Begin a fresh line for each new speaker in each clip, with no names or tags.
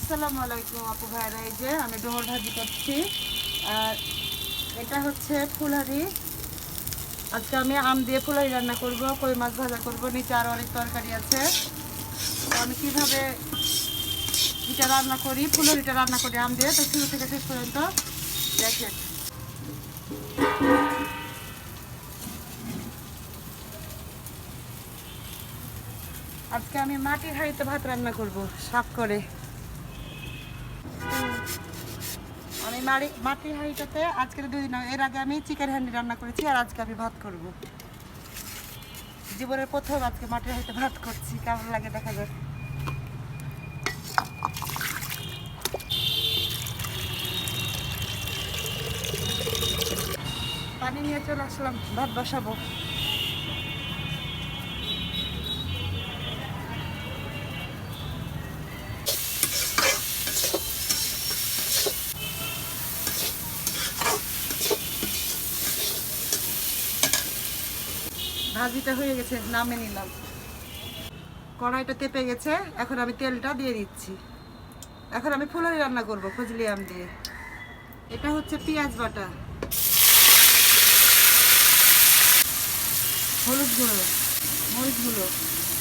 আসসালামু আপু ভাইরা, এই যে আমি ডোমর ভাজি করছি। আর এটা হচ্ছে ফুলহারি আজকে আমি আম দিয়ে ফুলহারি রান্না করব, কই মাছ ভাজা করব, নিচে আরও অনেক তরকারি আছে। আমি কীভাবে এটা রান্না করি ফুলহারিটা রান্না করি আম দিয়ে, তো শুরু থেকে শেষ পর্যন্ত দেখেন। আজকে আমি মাটির হাঁড়িতে ভাত রান্না করব, শাক করে। আমি মাড়ি মাটির হাঁড়িটাতে আজকের দুই দিন এর আগে আমি চিকেন হাঁড়ি রান্না করেছি আর আজকে আমি ভাত করব। জীবনের প্রথম আজকে মাটির হাঁড়িতে ভাত করছি, কেমন লাগে দেখা যাক। পানি নিয়ে চলে আসলাম, ভাত বসাবো। ভাজিটা হয়ে গেছে নামে নিলাম। কড়াইটা তেপে গেছে, এখন আমি তেলটা দিয়ে দিচ্ছি। এখন আমি ফুলরি রান্না করব ফজলি আম দিয়ে। এটা হচ্ছে পেঁয়াজ বাটা। হলুদ গুঁড়ো, মরিচ গুঁড়ো,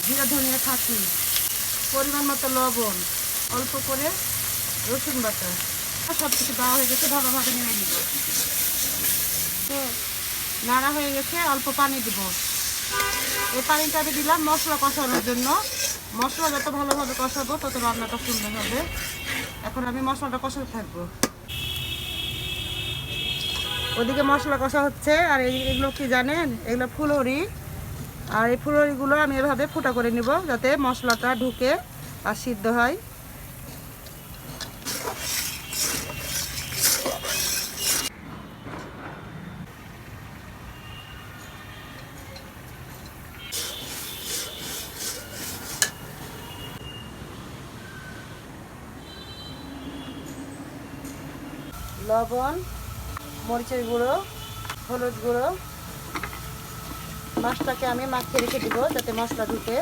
জিরা, ধনিয়া খাঁচি পরিমাণ মতো লবণ, অল্প করে রসুন বাটা। সব কিছু দেওয়া হয়ে গেছে ভালোভাবে নেড়ে নিব। তো নাড়া হয়ে গেছে, অল্প পানি দিব। এই পানিটা আমি দিলাম মশলা কষানোর জন্য। মশলা যত ভালোভাবে কষাবো, তত রান্নাটা সুন্দর হবে। এখন আমি মশলাটা কষাতে থাকব। ওদিকে মশলা কষা হচ্ছে, আর এগুলো কি জানেন? এগুলো ফুলহরি। আর এই ফুলহরিগুলো আমি এভাবে ফুটা করে নিব, যাতে মশলাটা ঢুকে আর সিদ্ধ হয়। লবণ, মরিচের গুঁড়ো, হলুদ গুঁড়ো। মাছটাকে আমি মাখিয়ে রেখে দিব যাতে মশলা ঢুকে।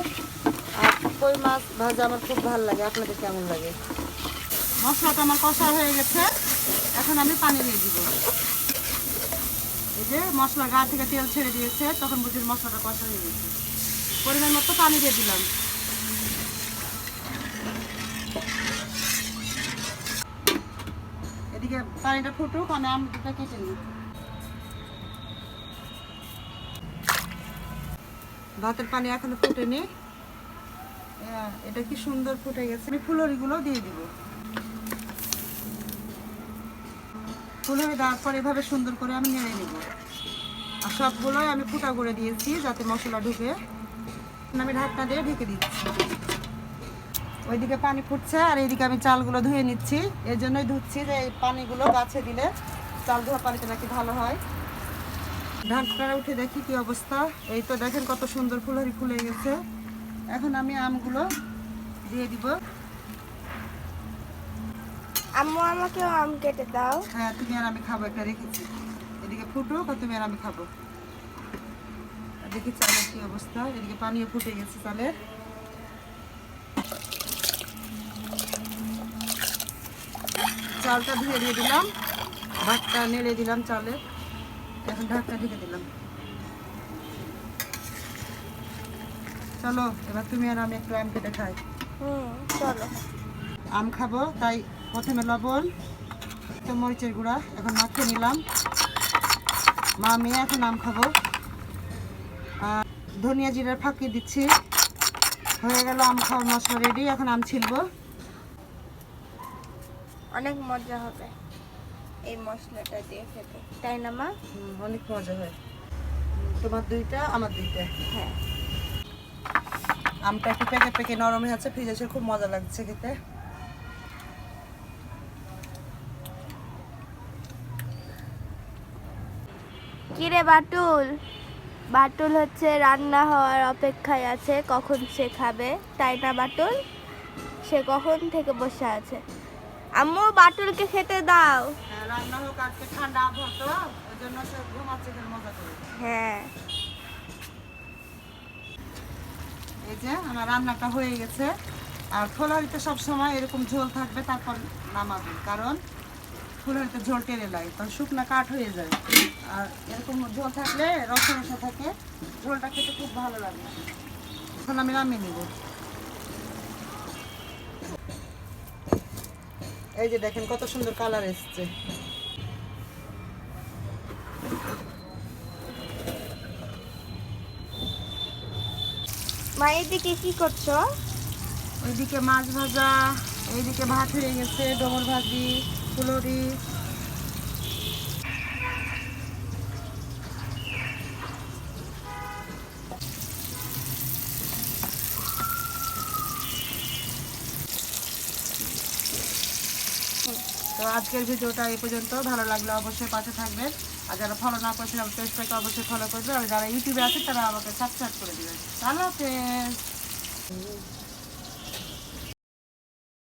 আর কই মাছ ভাজা আমার খুব ভালো লাগে, আপনাদের কেমন লাগে? মশলাটা আমার কষা হয়ে গেছে। এখন আমি পানি দিয়ে দিব। এই যে মশলা গা থেকে তেল ছেড়ে দিয়েছে, তখন বুঝি মশলাটা কষা হয়ে গেছে। পরিমাণ মতো পানি দিয়ে দিলাম। এদিকে পানিটা ফুটুক আমি আম দুটো কেটে নিই। ভাতের পানি এখনও ফুটেনি। আহ, এটা কি সুন্দর ফুটে গেছে। আমি ফুলরিগুলো দিয়ে দিব। ফুলরি দেওয়ার পর এভাবে সুন্দর করে আমি নেড়ে নিব। আর সবগুলোই আমি ফুটা করে দিয়েছি যাতে মশলা ঢুকে। আমি ঢাকনা দিয়ে ঢেকে দিচ্ছি। ওইদিকে পানি ফুটছে আর এইদিকে আমি চালগুলো ধুয়ে নিচ্ছি। এর জন্যই ধুচ্ছি যে এই পানিগুলো গাছে দিলে চাল ধোয়া পানিতে নাকি ভালো হয়। ঢাকটা উঠে দেখি কি অবস্থা। এই তো দেখেন কত সুন্দর ফুলহারি ফুলে গেছে। এখন আমি আমগুলো দিয়ে দিব।
আম্মু আমাকেও আম কেটে দাও।
হ্যাঁ তুমি আর আমি খাব একটা রেখেছি। এদিকে ফুটুক আর তুমি আর আমি খাব। দেখি চালের কি অবস্থা। এদিকে পানিও ফুটে গেছে চালের। চালটা ধুয়ে দিয়ে দিলাম। ভাতটা নেড়ে দিলাম চালে। এখন ঢাকটা ঢেকে দিলাম। চলো এবার তুমি আর আমি একটু আম কেটে খাই।
চলো।
আম খাব তাই প্রথমে লবণ তো মরিচের গুঁড়া এখন মাখিয়ে নিলাম। মা মেয়ে এখন আম খাব। আর ধনিয়া জিরার ফাঁকি দিচ্ছি। হয়ে গেল আম খাওয়ার মশলা রেডি এখন আম ছিলবো।
অনেক মজা হবে এই মশলাটা দিয়ে খেতে। তাই না মা?
অনেক মজা হয়। তোমার দুইটা আমার দুইটা।
হ্যাঁ।
আমটা একটু পেকে পেকে নরম হয়ে আছে ফ্রিজে খুব মজা লাগছে খেতে।
কিরে বাটুল? বাটুল হচ্ছে রান্না হওয়ার অপেক্ষায় আছে কখন সে খাবে? তাই না বাটুল? সে কখন থেকে বসে আছে? আম্মু বাটুলকে খেতে দাও।
হ্যাঁ, রান্না হোক আজকে ঠান্ডা আবহাওয়া তো ওই জন্য সে ঘুমাচ্ছে মজা করে।
হ্যাঁ।
এই যে আমার রান্নাটা হয়ে গেছে। আর ফুলহারিতে সবসময় এরকম ঝোল থাকবে তারপর নামাবেন কারণ ফুলহারিতে ঝোল টেনে লাগে তখন শুকনো কাঠ হয়ে যায়। আর এরকম ঝোল থাকলে রসা রসা থাকে ঝোলটা খেতে খুব ভালো লাগে। এখন আমি নামিয়ে নিব। এই যে দেখেন কত সুন্দর কালার এসছে।
মা এইদিকে কি করছ?
ওইদিকে মাছ ভাজা এইদিকে ভাত হয়ে গেছে ডবল ভাজি ফুলরি। আজকের ভিডিওটা এই পর্যন্ত। ভালো লাগলে অবশ্যই পাশে থাকবেন। আর যারা ফলো না করছেন আমার অবশ্যই ফলো করবেন। আর যারা ইউটিউবে আছে, তারা আমাকে সাবস্ক্রাইব করে দেবেন। আল্লাহ হাফেজ।